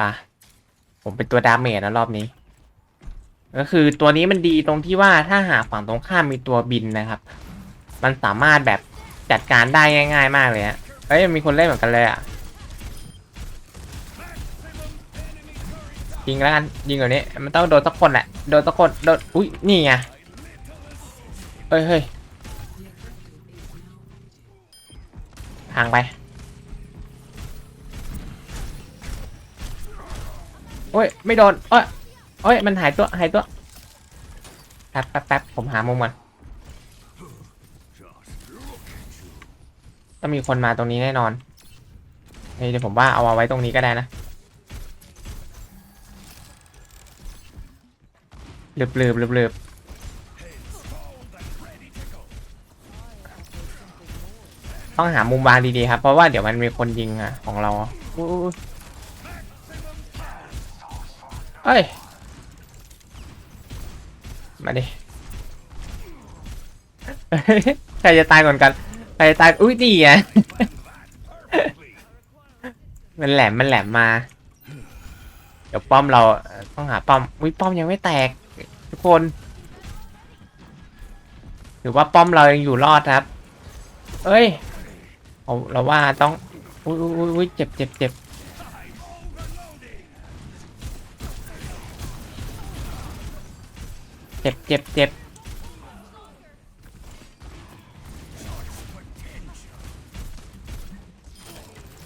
ปะผมเป็นตัวดาเมจนะรอบนี้ ก็คือตัวนี้มันดีตรงที่ว่าถ้าหากฝั่งตรงข้ามมีตัวบินนะครับ มันสามารถแบบจัดการได้ง่าย ๆ มากเลยฮะเฮ้ยมีคนเล่นเหมือนกันเลยอะยิงแล้วกันยิงแบบนี้มันต้องโดนสักคนแหละโดนสักคนโดนอุ้ยนี่ไงเฮ้ยเฮ้ยห่างไป โอ้ยไม่โดนเอ้ยโอ้ยมันหายตัวหายตัวแป๊บแป๊บแป๊บผมหามุมก่อนต้องมีคนมาตรงนี้แน่นอนเฮ้ยเดี๋ยวผมว่าเอาไว้ตรงนี้ก็ได้นะเลืบเลืบเลืบลืบต้องหามุมวางดีๆครับ เพราะว่าเดี๋ยวมันมีคนยิงอะของเราอุ๊ เอ้ย มาดิ ใครจะตายก่อนกัน ใครจะตาย อุ้ยดีอะมันแหลม มันแหลมมา เดี๋ยวป้อมเราต้องหาป้อม อุ้ยป้อมยังไม่แตก ทุกคนถือว่าป้อมเรายังอยู่รอดครับ เอ้ย เราว่าต้อง อุ้ยอุ้ยอุ้ยเจ็บเจ็บเจ็บ เจ็บเจ็บเจ็บ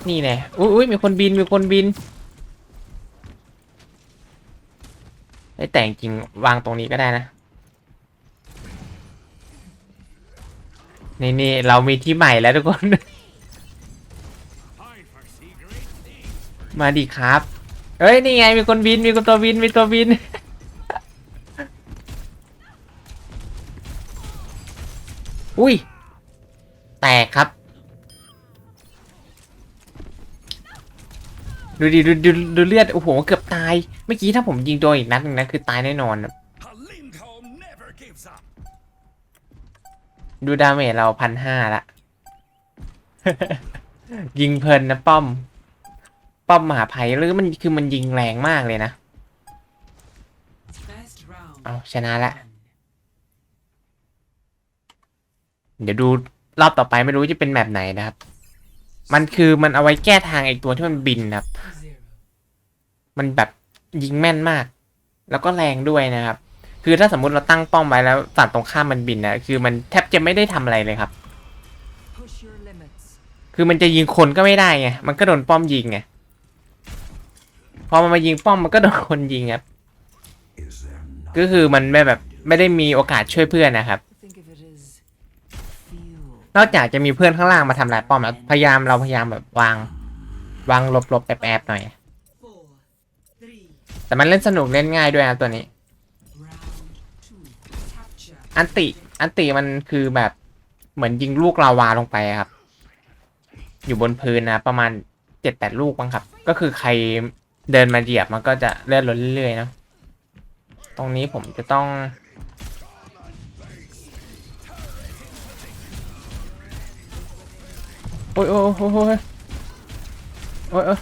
นี่แน่อุ้ยอุ้ยมีคนบิน มีคนบิน ไอ้แต่งจริงวางตรงนี้ก็ได้นะ นี่นี่เรามีที่ใหม่แล้วทุกคน มาดิครับ เอ้ย นี่ไง มีคนบิน มีคนตัวบิน มีตัวบิน อุ้ย แตกครับ ดูดิดูดูดูเลือด โอ้โห เกือบตาย เมื่อกี้ถ้าผมยิงโดนอีกนัดหนึงนะ คือตายแน่นอนดูดาเมจเราพันห้าละยิงเพลินนะป้อม ป้อมมหาภัยหรือมันคือมันยิงแรงมากเลยนะ เอาชนะละ เดี๋ยวดูรอบต่อไปไม่รู้จะเป็นแบบไหนนะครับ มันคือมันเอาไว้แก้ทางไอ้ตัวที่มันบินนะครับ มันแบบยิงแม่นมาก แล้วก็แรงด้วยนะครับ คือถ้าสมมุติเราตั้งป้อมไว้แล้วฝั่งตรงข้ามมันบินนะคือมันแทบจะไม่ได้ทำอะไรเลยครับ คือมันจะยิงคนก็ไม่ได้ไงมันก็โดนป้อมยิงไงพอมันมายิงป้อมมันก็โดนคนยิงครับก็คือมันไม่แบบไม่ได้มีโอกาสช่วยเพื่อนนะครับ นอกจากจะมีเพื่อนข้างล่างมาทำลายป้อมแล้วพยายามเราพยายามแบบวาง วางลบๆแอบๆหน่อย แต่มันเล่นสนุกเล่นง่ายด้วยนะตัวนี้ อันติ อันติมันคือแบบเหมือนยิงลูกลาวาลงไปครับ อยู่บนพื้นนะ ประมาณเจ็ดแปดลูกบ้างครับ ก็คือใครเดินมาเหยียบมันก็จะเลื่อนลดเรื่อยๆเนะตรงนี้ผมจะต้อง โอ้ยโอ้ยโอ้ยโอ้ยโอ้ย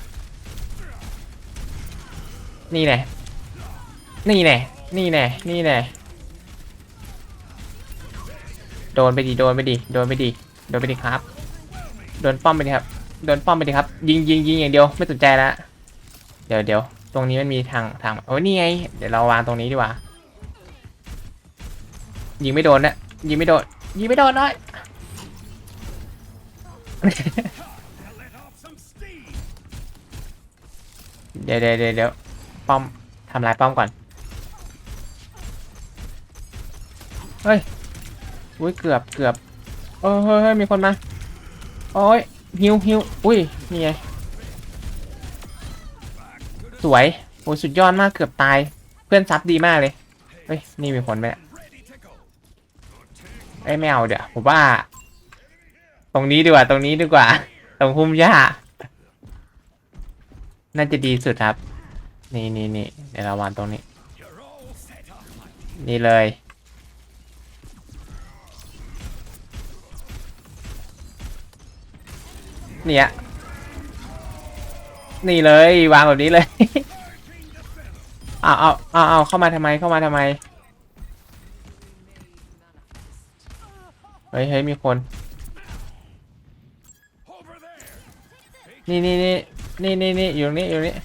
นี่แน่นี่แน่นี่แน่นี่แน่โดนไปดิโดนไปดิโดนไปดิโดนไปดิครับ โดนป้อมไปดิครับ โดนป้อมไปดิครับ ยิงยิงยิงอย่างเดียวไม่สนใจละเดี๋ยวเดี๋ยวตรงนี้มันมีทางทางโอ้ยนี่ไง เดี๋ยวเราวางตรงนี้ดีกว่า ยิงไม่โดนนะยิงไม่โดนยิงไม่โดนน้อย เดี๋ยวเดี๋ยวเดี๋ยวป้อมทำลายป้อมก่อน เฮ้ย อุ้ยเกือบเกือบเอ้ยเฮ้ยเฮ้ยมีคนมาโอ้ยฮิวฮิวอุ้ยนี่ไงสวยโอ้ยสุดยอดมากเกือบตาย เพื่อนซับดีมากเลย เฮ้ย นี่มีคนไหมเนี่ย Ready to go. เอ้ยไม่เอาเดี๋ยวผมว่า ตรงนี้ดีกว่า ตรงนี้ดีกว่า ตรงพุ่มหญ้า น่าจะดีสุดครับ นี่นี่นี่เดี๋ยวเราวางตรงนี้ นี่เลย เนี่ย นี่เลยวางแบบนี้เลยเอาเอาเอาเอาเข้ามาทำไมเข้ามาทำไม เฮ้ยเฮ้ยมีคน นี่นี่นี่นี่นี่นี่อยู่ตรงนี้อยู่ตรงนี้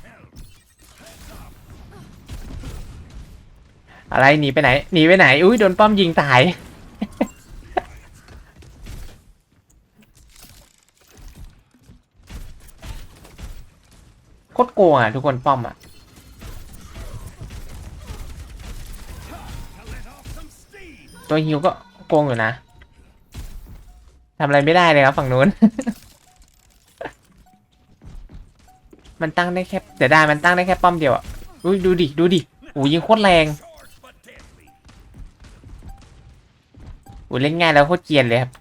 อะไรหนีไปไหนหนีไปไหนอุ้ยโดนป้อมยิงตาย โคตรโกงอะทุกคนป้อมอะตัวฮิวก็โกงอยู่นะทำอะไรไม่ได้เลยครับฝั่งนู้น มันตั้งได้แค่เดี๋ยได้มันตั้งได้แค่ป้อมเดียวอะอุ้ยดูดิดูดิโอ้ยิงโคตรแรงโอ้เล่นง่ายแล้วโคตรเกียนเลยครับ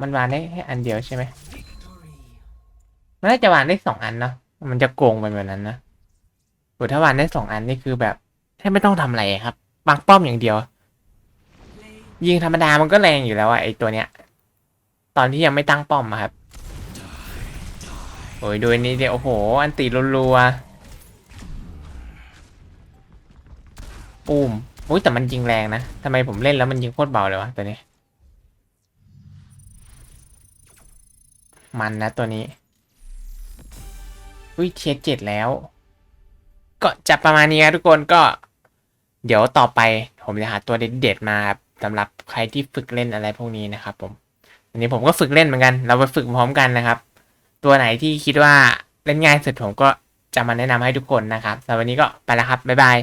มันวางได้แค่อันเดียวใช่ไหมมันน่าจะวางได้สองอันเนาะมันจะโกงไปแบบนั้นนะโหถ้าวางได้สองอันนี่คือแบบแทบไม่ต้องทำอะไรครับวางป้อมอย่างเดียว ยิงธรรมดามันก็แรงอยู่แล้วอะไอตัวเนี้ย ตอนที่ยังไม่ตั้งป้อมอะครับโอ้ยดูนี้เดี๋ยวโอ้โห อันตีรัวๆปูมอุ้ยแต่มันยิงแรงนะทำไมผมเล่นแล้วมันยิงโคตรเบาเลยวะตัวนี้ มันนะตัวนี้ อุ้ยเทียเจ็ดแล้ว ก็จะประมาณนี้ครับทุกคนก็เดี๋ยวต่อไปผมจะหาตัวเด็ดๆมาสำหรับใครที่ฝึกเล่นอะไรพวกนี้นะครับผม อันนี้ผมก็ฝึกเล่นเหมือนกัน เราไปฝึกพร้อมกันนะครับ ตัวไหนที่คิดว่าเล่นง่ายสุดผมก็จะมาแนะนำให้ทุกคนนะครับสำหรับวันนี้ก็ไปแล้วครับบ๊ายบาย